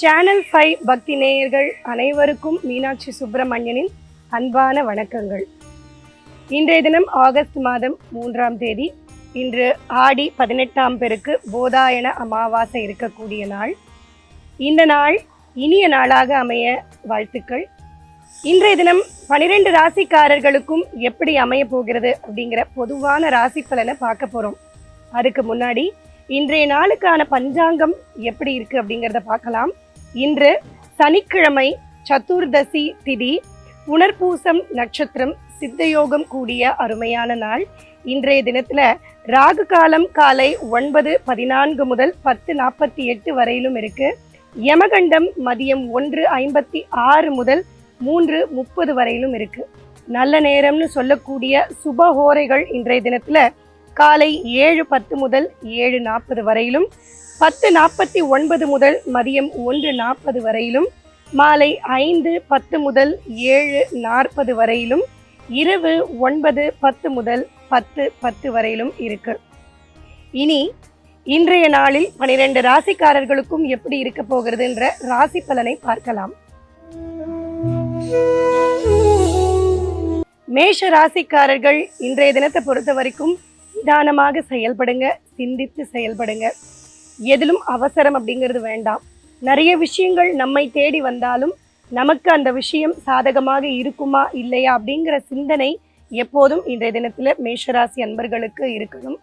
Channel five பக்தி நேயர்கள் அனைவருக்கும் மீனாட்சி சுப்பிரமணியனின் அன்பான வணக்கங்கள். இன்றைய தினம் ஆகஸ்ட் மாதம் மூன்றாம் தேதி. இன்று ஆடி பதினெட்டாம் பெருக்கு போதாயன அமாவாசை இருக்கக்கூடிய நாள். இந்த நாள் இனிய நாளாக அமைய வாழ்த்துக்கள். இன்றைய தினம் பனிரெண்டு ராசிக்காரர்களுக்கும் எப்படி அமைய போகிறது அப்படிங்கிற பொதுவான ராசி பலனை பார்க்க போகிறோம் அதுக்கு முன்னாடி இன்றைய நாளுக்கான பஞ்சாங்கம் எப்படி இருக்குது அப்படிங்கிறத பார்க்கலாம். இன்று சனிக்கிழமை சதுர்தசி திதி உணர்பூசம் நட்சத்திரம் சித்தயோகம் கூடிய அருமையான நாள். இன்றைய தினத்துல ராகு காலம் காலை ஒன்பது பதினான்கு முதல் பத்து நாற்பத்தி எட்டு வரையிலும் இருக்கு. யமகண்டம் மதியம் ஒன்று ஐம்பத்தி ஆறு முதல் மூன்று முப்பது வரையிலும் இருக்கு. நல்ல நேரம்னு சொல்லக்கூடிய சுபஹோரைகள் இன்றைய தினத்துல காலை ஏழு பத்து முதல் ஏழு நாற்பது வரையிலும் பத்து நாற்பத்தி ஒன்பது முதல் மதியம் ஒன்று நாற்பது வரையிலும் மாலை ஐந்து பத்து முதல் ஏழு நாற்பது வரையிலும் இரவு ஒன்பது பத்து முதல் பத்து பத்து வரையிலும் இருக்கு. இனி இன்றைய நாளில் பனிரெண்டு ராசிக்காரர்களுக்கும் எப்படி இருக்க போகிறதுன்ற ராசி பலனை பார்க்கலாம். மேஷ ராசிக்காரர்கள் இன்றைய தினத்தை பொறுத்த வரைக்கும் நிதானமாக செயல்படுங்க சிந்தித்து செயல்படுங்க. எதிலும் அவசரம் அப்படிங்கிறது வேண்டாம். நிறைய விஷயங்கள் நம்மை தேடி வந்தாலும் நமக்கு அந்த விஷயம் சாதகமாக இருக்குமா இல்லையா அப்படிங்கிற சிந்தனை எப்போதும் இன்றைய தினத்தில் மேஷராசி அன்பர்களுக்கு இருக்கணும்.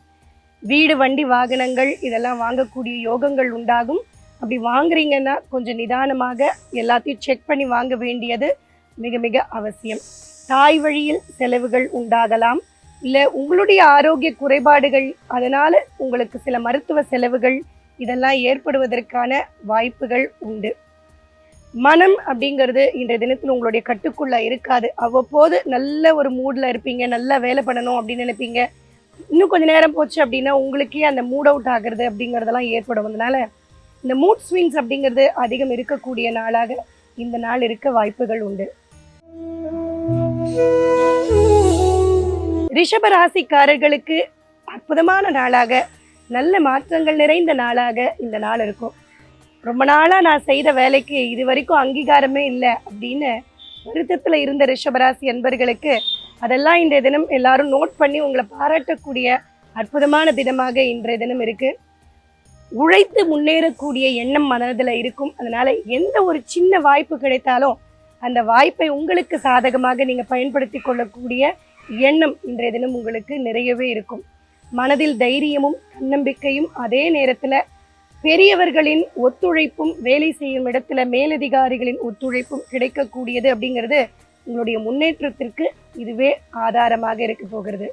வீடு வண்டி வாகனங்கள் இதெல்லாம் வாங்கக்கூடிய யோகங்கள் உண்டாகும். அப்படி வாங்குறீங்கன்னா கொஞ்சம் நிதானமாக எல்லாத்தையும் செக் பண்ணி வாங்க வேண்டியது மிக மிக அவசியம். தாய் வழியில் செலவுகள் உண்டாகலாம். இல்லை உங்களுடைய ஆரோக்கிய குறைபாடுகள் அதனால் உங்களுக்கு சில மருத்துவ செலவுகள் இதெல்லாம் ஏற்படுவதற்கான வாய்ப்புகள் உண்டு. மனம் அப்படிங்கிறது இன்றைய தினத்தில் உங்களுடைய கட்டுக்குள்ள இருக்காது. அவ்வப்போது நல்ல ஒரு மூடில் இருப்பீங்க நல்லா வேலை பண்ணணும் அப்படின்னு நினைப்பீங்க. இன்னும் கொஞ்ச நேரம் போச்சு அப்படின்னா உங்களுக்கே அந்த மூட் அவுட் ஆகிறது அப்படிங்கிறதெல்லாம் ஏற்படும். அதனால இந்த மூட் ஸ்விங்ஸ் அப்படிங்கிறது அதிகம் இருக்கக்கூடிய நாளாக இந்த நாள் இருக்க வாய்ப்புகள் உண்டு. ரிஷபராசிக்காரர்களுக்கு அற்புதமான நாளாக நல்ல மாற்றங்கள் நிறைந்த நாளாக இந்த நாள் இருக்கும். ரொம்ப நாளாக நான் செய்த வேலைக்கு இது வரைக்கும் அங்கீகாரமே இல்லை அப்படின்னு வருத்தத்தில் இருந்த ரிஷபராசி அன்பர்களுக்கு அதெல்லாம் இன்றைய தினம் எல்லாரும் நோட் பண்ணி உங்களை பாராட்டக்கூடிய அற்புதமான தினமாக இன்றைய தினம் இருக்குது உழைத்து முன்னேறக்கூடிய எண்ணம் மனதில் இருக்கும். அதனால் எந்த ஒரு சின்ன வாய்ப்பு கிடைத்தாலும் அந்த வாய்ப்பை உங்களுக்கு சாதகமாக நீங்கள் பயன்படுத்தி கொள்ளக்கூடிய எண்ணம் இன்றைய தினம் உங்களுக்கு நிறையவே இருக்கும். மனதில் தைரியமும் தன்னம்பிக்கையும் அதே நேரத்தில் பெரியவர்களின் ஒத்துழைப்பும் வேலை செய்யும் இடத்துல மேலதிகாரிகளின் ஒத்துழைப்பும் கிடைக்கக்கூடியது அப்படிங்கிறது உங்களுடைய முன்னேற்றத்திற்கு இதுவே ஆதாரமாக இருக்க போகிறது.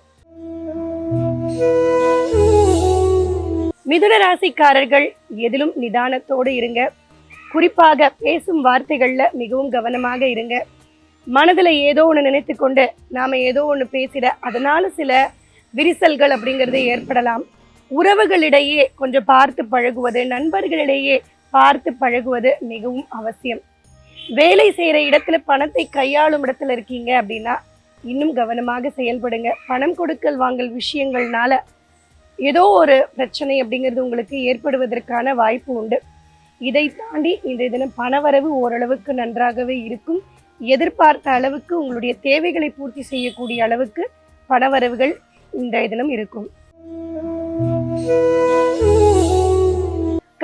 மிதுன ராசிக்காரர்கள் எதிலும் நிதானத்தோடு இருங்க. குறிப்பாக பேசும் வார்த்தைகளில் மிகவும் கவனமாக இருங்க. மனதில் ஏதோ ஒன்று நினைத்து கொண்டு நாம் ஏதோ ஒன்று பேசிட அதனால் சில விரிசல்கள் அப்படிங்கிறது ஏற்படலாம். உறவுகளிடையே கொஞ்சம் பார்த்து பழகுவது நண்பர்களிடையே பார்த்து பழகுவது மிகவும் அவசியம். வேலை செய்கிற இடத்துல பணத்தை கையாளும் இடத்துல இருக்கீங்க அப்படின்னா இன்னும் கவனமாக செயல்படுங்க. பணம் கொடுக்கல் வாங்கல் விஷயங்கள்னால ஏதோ ஒரு பிரச்சனை அப்படிங்கிறது உங்களுக்கு ஏற்படுவதற்கான வாய்ப்பு உண்டு. இதை தாண்டி இந்த தினம் பணவரவு ஓரளவுக்கு நன்றாகவே இருக்கும். எதிர்பார்த்த அளவுக்கு உங்களுடைய தேவைகளை பூர்த்தி செய்யக்கூடிய அளவுக்கு பணவரவுகள் இந்த இதிலும் இருக்கும்.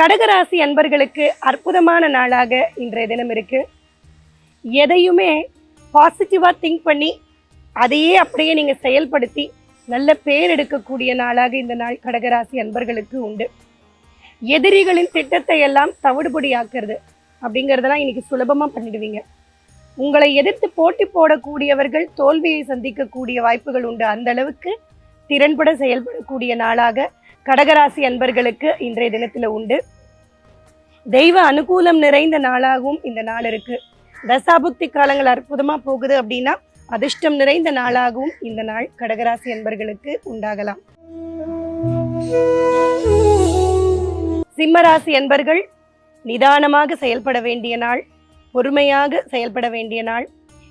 கடகராசி அன்பர்களுக்கு அற்புதமான நாளாக இன்றைய தினம் இருக்கு. எதையுமே பாசிட்டிவாக திங்க் பண்ணி அதையே அப்படியே நீங்கள் செயல்படுத்தி நல்ல பேர் எடுக்கக்கூடிய நாளாக இந்த நாள் கடகராசி அன்பர்களுக்கு உண்டு. எதிரிகளின் திட்டத்தை எல்லாம் தவிடுபடியாக்குறது அப்படிங்கிறதெல்லாம் இன்னைக்கு சுலபமாக பண்ணிடுவீங்க. உங்களை எதிர்த்து போட்டி போடக்கூடியவர்கள் தோல்வியை சந்திக்கக்கூடிய வாய்ப்புகள் உண்டு. அந்த அளவுக்கு திறன்பட செயல்படக்கூடிய நாளாக கடகராசி அன்பர்களுக்கு இன்றைய தினத்தில் உண்டு. தெய்வ அனுகூலம் நிறைந்த நாளாகவும் இந்த நாள் இருக்கு. தசாபுக்தி காலங்கள் அற்புதமா போகுது அப்படின்னா அதிர்ஷ்டம் நிறைந்த நாளாகவும் இந்த நாள் கடகராசி அன்பர்களுக்கு உண்டாகலாம். சிம்மராசி அன்பர்கள் நிதானமாக செயல்பட வேண்டிய நாள் பொறுமையாக செயல்பட வேண்டிய நாள்.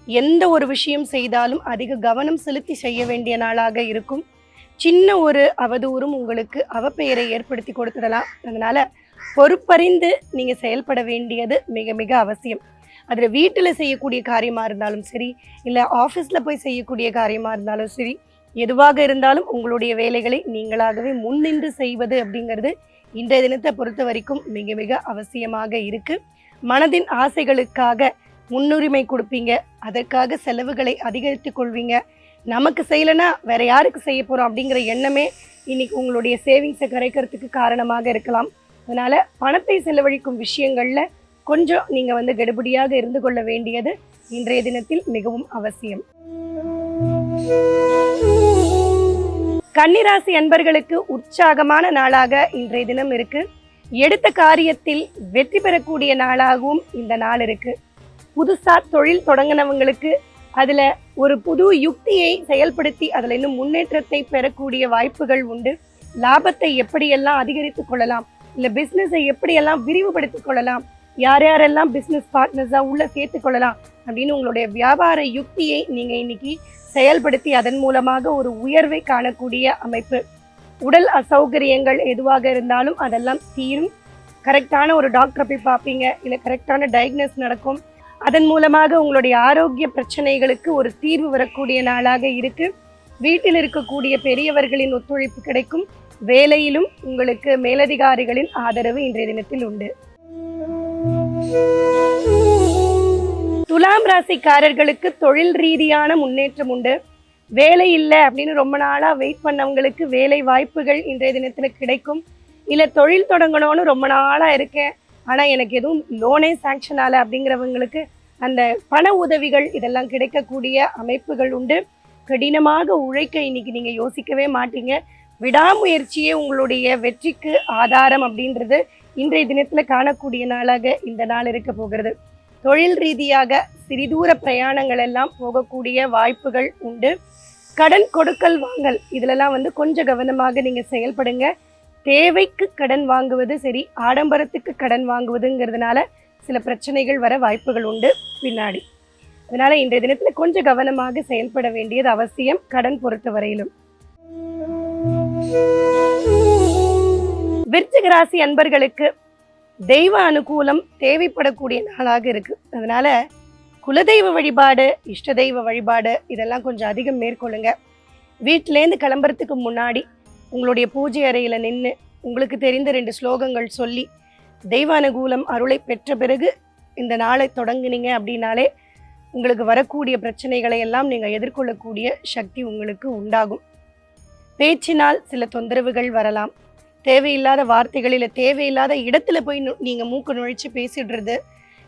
எந்த ஒரு விஷயம் செய்தாலும் அதிக கவனம் செலுத்தி செய்ய வேண்டிய நாளாக இருக்கும். சின்ன ஒரு அவதூறும் உங்களுக்கு அவப்பெயரை ஏற்படுத்தி கொடுத்துடலாம். அதனால பொறுப்பறிந்து நீங்கள் செயல்பட வேண்டியது மிக மிக அவசியம். அதில் வீட்டில் செய்யக்கூடிய காரியமாக இருந்தாலும் சரி இல்லை ஆஃபீஸில் போய் செய்யக்கூடிய காரியமாக இருந்தாலும் சரி எதுவாக இருந்தாலும் உங்களுடைய வேலைகளை நீங்களாகவே முன்னின்று செய்வது அப்படிங்கிறது இன்றைய தினத்தை பொறுத்த வரைக்கும் மிக மிக அவசியமாக இருக்குது மனதின் ஆசைகளுக்காக முன்னுரிமை கொடுப்பீங்க. அதற்காக செலவுகளை அதிகரித்துக் கொள்வீங்க. நமக்கு செய்யலைன்னா வேற யாருக்கு செய்ய போகிறோம் அப்படிங்கிற எண்ணமே இன்னைக்கு உங்களுடைய சேவிங்ஸை கரைக்கிறதுக்கு காரணமாக இருக்கலாம். அதனால் பணத்தை செலவழிக்கும் விஷயங்களில் கொஞ்சம் நீங்கள் வந்து கெடுபடியாக இருந்து கொள்ள வேண்டியது இன்றைய தினத்தில் மிகவும் அவசியம். கன்னிராசி அன்பர்களுக்கு உற்சாகமான நாளாக இன்றைய தினம் இருக்கு. எடுத்த காரியத்தில் வெற்றி பெறக்கூடிய நாளாகவும் இந்த நாள் இருக்கு. புதுசாக தொழில் தொடங்கினவங்களுக்கு அதில் ஒரு புது யுக்தியை செயல்படுத்தி அதில் இன்னும் முன்னேற்றத்தை பெறக்கூடிய வாய்ப்புகள் உண்டு. லாபத்தை எப்படியெல்லாம் அதிகரித்து கொள்ளலாம்? இல்லை பிஸ்னஸை எப்படியெல்லாம் விரிவுபடுத்தி கொள்ளலாம்? யார் யாரெல்லாம் பிஸ்னஸ் பார்ட்னர்ஸாக உள்ளே சேர்த்து கொள்ளலாம்? அப்படின்னு உங்களுடைய வியாபார யுக்தியை நீங்கள் இன்னைக்கு செயல்படுத்தி அதன் மூலமாக ஒரு உயர்வை காணக்கூடிய அமைப்பு. உடல் அசௌகரியங்கள் எதுவாக இருந்தாலும் அதெல்லாம் தீரும். கரெக்டான ஒரு டாக்டரை போய் பார்ப்பீங்க. இல்லை கரெக்டான டயக்னஸ் நடக்கும். அதன் மூலமாக உங்களுடைய ஆரோக்கிய பிரச்சனைகளுக்கு ஒரு தீர்வு வரக்கூடிய நாளாக இருக்கு. வீட்டில் இருக்கக்கூடிய பெரியவர்களின் ஒத்துழைப்பு கிடைக்கும். வேலையிலும் உங்களுக்கு மேலதிகாரிகளின் ஆதரவு இன்றைய தினத்தில் உண்டு. துலாம் ராசிக்காரர்களுக்கு தொழில் ரீதியான முன்னேற்றம் உண்டு. வேலை இல்லை அப்படின்னு ரொம்ப நாளா வெயிட் பண்ணவங்களுக்கு வேலை வாய்ப்புகள் இன்றைய தினத்துல கிடைக்கும். இல்ல தொழில் தொடங்கணும்னு ரொம்ப நாளா இருக்கேன். ஆனால் எனக்கு எதுவும் லோனே சாங்ஷன் ஆகலை அப்படிங்கிறவங்களுக்கு அந்த பண உதவிகள் இதெல்லாம் கிடைக்கக்கூடிய அமைப்புகள் உண்டு. கடினமாக உழைக்க இன்னைக்கு நீங்கள் யோசிக்கவே மாட்டீங்க. விடாமுயற்சியே உங்களுடைய வெற்றிக்கு ஆதாரம் அப்படின்றது இன்றைய தினத்தில் காணக்கூடிய நாளாக இந்த நாள் இருக்க போகிறது. தொழில் ரீதியாக சிறிதூர பிரயாணங்கள் எல்லாம் போகக்கூடிய வாய்ப்புகள் உண்டு. கடன் கொடுக்கல் வாங்கல் இதுலலாம் வந்து கொஞ்சம் கவனமாக நீங்கள் செயல்படுங்க. தேவைக்கு கடன் வாங்குவது சரி ஆடம்பரத்துக்கு கடன் வாங்குவதுங்கிறதுனால சில பிரச்சனைகள் வர வாய்ப்புகள் உண்டு பின்னாடி. அதனால இன்றைய தினத்துல கொஞ்சம் கவனமாக செயல்பட வேண்டியது அவசியம் கடன் பொறுத்த வரையிலும். விருச்சிக ராசி அன்பர்களுக்கு தெய்வ அனுகூலம் தேவைப்படக்கூடிய நாளாக இருக்கு. அதனால குலதெய்வ வழிபாடு இஷ்ட தெய்வ வழிபாடு இதெல்லாம் கொஞ்சம் அதிகம் மேற்கொள்ளுங்க. வீட்டிலேருந்து கிளம்புறதுக்கு முன்னாடி உங்களுடைய பூஜை அறையில் நின்று உங்களுக்கு தெரிந்த ரெண்டு ஸ்லோகங்கள் சொல்லி தெய்வ அனுகூலம் அருளை பெற்ற பிறகு இந்த நாளை தொடங்கினீங்க அப்படின்னாலே உங்களுக்கு வரக்கூடிய பிரச்சனைகளை எல்லாம் நீங்கள் எதிர்கொள்ளக்கூடிய சக்தி உங்களுக்கு உண்டாகும். பேச்சினால் சில தொந்தரவுகள் வரலாம். தேவையில்லாத வார்த்தைகளில் தேவையில்லாத இடத்துல போய் நு- மூக்கு நுழைச்சு பேசிடுறது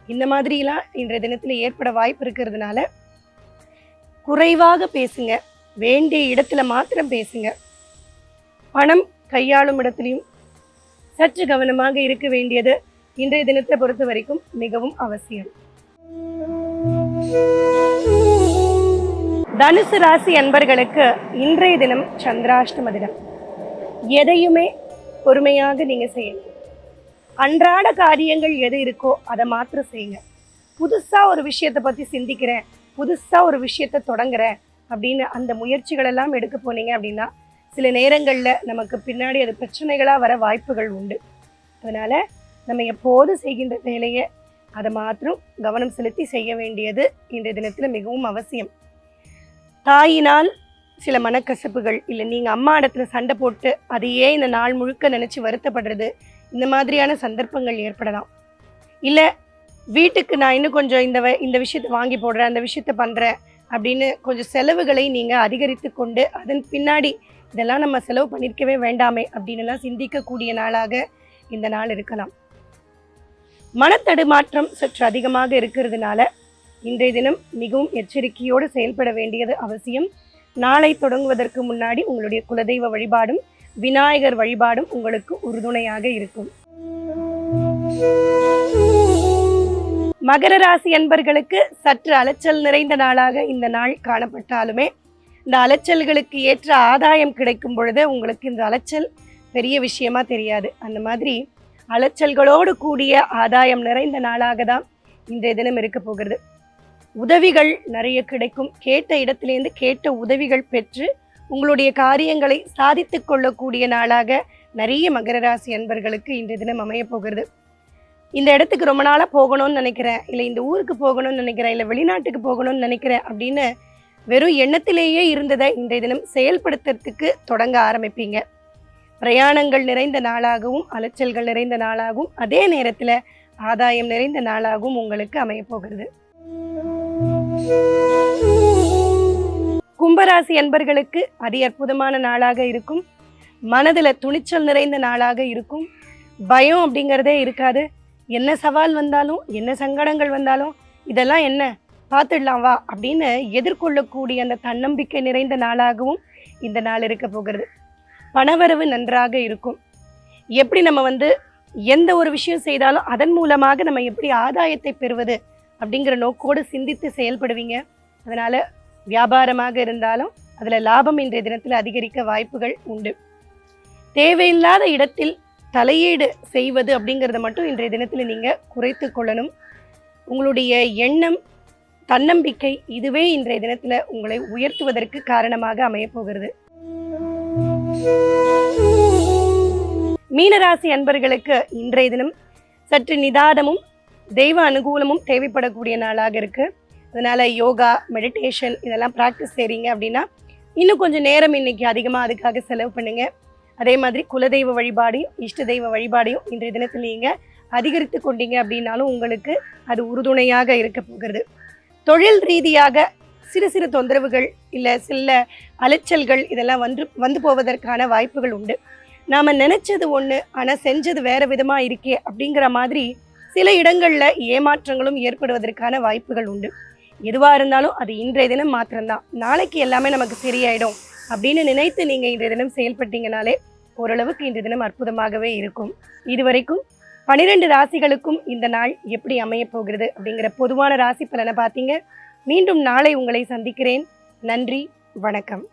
இந்த மாதிரிலாம் இன்றைய தினத்தில் ஏற்பட வாய்ப்பு இருக்கிறதுனால குறைவாக பேசுங்க. வேண்டிய இடத்துல மாத்திரம் பேசுங்க. பணம் கையாளும் இடத்திலையும் சற்று கவனமாக இருக்க வேண்டியது இன்றைய தினத்தை பொறுத்த வரைக்கும் மிகவும் அவசியம். தனுசு ராசி அன்பர்களுக்கு இன்றைய தினம் சந்திராஷ்டம தினம். எதையுமே பொறுமையாக நீங்கள் செய்யணும். அன்றாட காரியங்கள் எது இருக்கோ அதை மாத்திரம் செய்யுங்க. புதுசாக ஒரு விஷயத்தை பற்றி சிந்திக்கிறேன் புதுசாக ஒரு விஷயத்தை தொடங்குறேன் அப்படின்னு அந்த முயற்சிகள் எல்லாம் எடுக்க போனீங்க அப்படின்னா சில நேரங்களில் நமக்கு பின்னாடி அது பிரச்சனைகளாக வர வாய்ப்புகள் உண்டு. அதனால் நம்ம எப்போது செய்கின்ற வேலையை அதை மாத்திரம் கவனம் செலுத்தி செய்ய வேண்டியது இன்றைய தினத்தில் மிகவும் அவசியம். தாயினால் சில மனக்கசப்புகள் இல்லை நீங்கள் அம்மா இடத்துல சண்டை போட்டு அதையே இந்த நாள் முழுக்க நினச்சி வருத்தப்படுறது இந்த மாதிரியான சந்தர்ப்பங்கள் ஏற்படலாம். இல்லை வீட்டுக்கு நான் இன்னும் கொஞ்சம் இந்த வ- இந்த விஷயத்தை வாங்கி போடுறேன் அந்த விஷயத்தை பண்ணுறேன் அப்படின்னு கொஞ்சம் செலவுகளை நீங்கள் அதிகரித்து கொண்டு அதன் பின்னாடி இதெல்லாம் நம்ம செலவு பண்ணியிருக்கவே வேண்டாமே அப்படின்னுலாம் சிந்திக்கக்கூடிய நாளாக இந்த நாள் இருக்கலாம். மனத்தடுமாற்றம் சற்று அதிகமாக இருக்கிறதுனால இன்றைய தினம் மிகவும் எச்சரிக்கையோடு செயல்பட வேண்டியது அவசியம். நாளை தொடங்குவதற்கு முன்னாடி உங்களுடைய குலதெய்வ வழிபாடும் விநாயகர் வழிபாடும் உங்களுக்கு உறுதுணையாக இருக்கும். மகர ராசி அன்பர்களுக்கு சற்று அலைச்சல் நிறைந்த நாளாக இந்த நாள் காணப்பட்டாலுமே இந்த அலைச்சல்களுக்கு ஏற்ற ஆதாயம் கிடைக்கும் பொழுது உங்களுக்கு இந்த அலைச்சல் பெரிய விஷயமா தெரியாது. அந்த மாதிரி அலைச்சல்களோடு கூடிய ஆதாயம் நிறைந்த நாளாக தான் இன்றைய தினம் இருக்க போகிறது. உதவிகள் நிறைய கிடைக்கும். கேட்ட இடத்திலேருந்து கேட்ட உதவிகள் பெற்று உங்களுடைய காரியங்களை சாதித்து கொள்ளக்கூடிய நாளாக நிறைய மகர ராசி அன்பர்களுக்கு இன்றைய தினம் அமைய போகிறது. இந்த இடத்துக்கு ரொம்ப நாளாக போகணும்னு நினைக்கிறேன். இல்லை இந்த ஊருக்கு போகணும்னு நினைக்கிறேன். இல்லை வெளிநாட்டுக்கு போகணும்னு நினைக்கிறேன் அப்படின்னு வெறும் எண்ணத்திலேயே இருந்ததை இன்றைய தினம் செயல்படுத்துறதுக்கு தொடங்க ஆரம்பிப்பீங்க. பிரயாணங்கள் நிறைந்த நாளாகவும் அலைச்சல்கள் நிறைந்த நாளாகவும் அதே நேரத்தில் ஆதாயம் நிறைந்த நாளாகவும் உங்களுக்கு அமையப்போகிறது கும்பராசி அன்பர்களுக்கு அதி அற்புதமான நாளாக இருக்கும். மனதில் துணிச்சல் நிறைந்த நாளாக இருக்கும். பயம் அப்படிங்கிறதே இருக்காது. என்ன சவால் வந்தாலும் என்ன சங்கடங்கள் வந்தாலும் இதெல்லாம் என்ன? பார்த்துடலாம் வா அப்படின்னு எதிர்கொள்ளக்கூடிய அந்த தன்னம்பிக்கை நிறைந்த நாளாகவும் இந்த நாள் இருக்க போகிறது. பணவரவு நன்றாக இருக்கும். எப்படி நம்ம வந்து எந்த ஒரு விஷயம் செய்தாலும் அதன் மூலமாக நம்ம எப்படி ஆதாயத்தை பெறுவது அப்படிங்கிற நோக்கோடு சிந்தித்து செயல்படுவீங்க. அதனால் வியாபாரமாக இருந்தாலும் அதில் லாபம் இன்றைய தினத்தில் அதிகரிக்க வாய்ப்புகள் உண்டு. தேவையில்லாத இடத்தில் தலையீடு செய்வது அப்படிங்கிறத மட்டும் இன்றைய தினத்தில் நீங்கள் குறைத்து கொள்ளணும். உங்களுடைய எண்ணம் தன்னம்பிக்கை இதுவே இன்றைய தினத்தில் உங்களை உயர்த்துவதற்கு காரணமாக அமையப்போகிறது மீனராசி அன்பர்களுக்கு இன்றைய தினம் சற்று நிதானமும் தெய்வ அனுகூலமும் தேவைப்படக்கூடிய நாளாக இருக்கு. அதனால யோகா மெடிடேஷன் இதெல்லாம் ப்ராக்டிஸ் செய்கிறீங்க அப்படின்னா இன்னும் கொஞ்சம் நேரம் இன்னைக்கு அதிகமாக அதுக்காக செலவு பண்ணுங்க. அதே மாதிரி குலதெய்வ வழிபாடையும் இஷ்ட தெய்வ வழிபாடையும் இன்றைய தினத்தில் நீங்கள் அதிகரித்து கொண்டீங்க அப்படின்னாலும் உங்களுக்கு அது உறுதுணையாக இருக்க போகிறது. தொழில் ரீதியாக சிறு சிறு தொந்தரவுகள் இல்லை சில அலைச்சல்கள் இதெல்லாம் வந்து வந்து போவதற்கான வாய்ப்புகள் உண்டு. நாம் நினச்சது ஒன்று ஆனால் செஞ்சது வேறு விதமாக இருக்கே அப்படிங்கிற மாதிரி சில இடங்களில் ஏமாற்றங்களும் ஏற்படுவதற்கான வாய்ப்புகள் உண்டு. எதுவாக இருந்தாலும் அது இன்றைய தினம் மாத்திரம்தான். நாளைக்கு எல்லாமே நமக்கு சரியாயிடும் அப்படின்னு நினைத்து நீங்கள் இன்றைய தினம் செயல்பட்டீங்கனாலே ஓரளவுக்கு இன்றைய தினம் அற்புதமாகவே இருக்கும். இதுவரைக்கும் பனிரெண்டு ராசிகளுக்கும் இந்த நாள் எப்படி அமையப் போகிறது அப்படிங்கிற பொதுவான ராசி பலனை பார்த்தீங்க. மீண்டும் நாளை உங்களை சந்திக்கிறேன். நன்றி வணக்கம்.